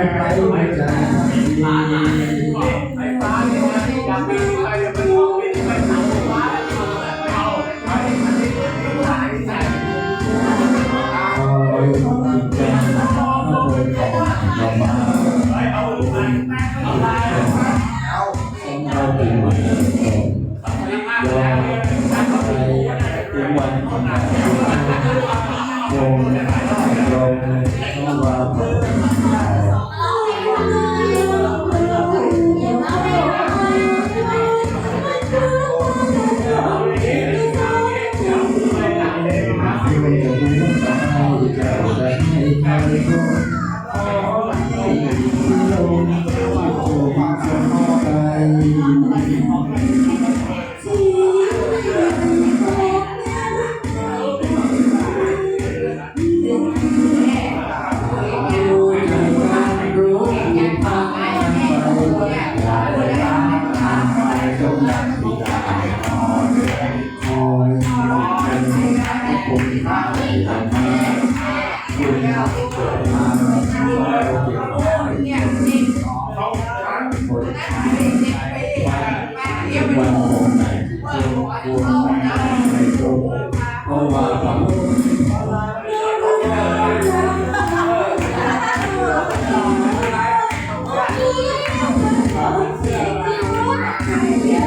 quẹt lại tôi mày trả ไม่ต้องเอาเจ้าแต่ให้ใครก็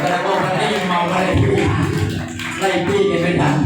แต่ละคนได้ยินเมาอะไรพี่ไล่พี่กันไม่ทัน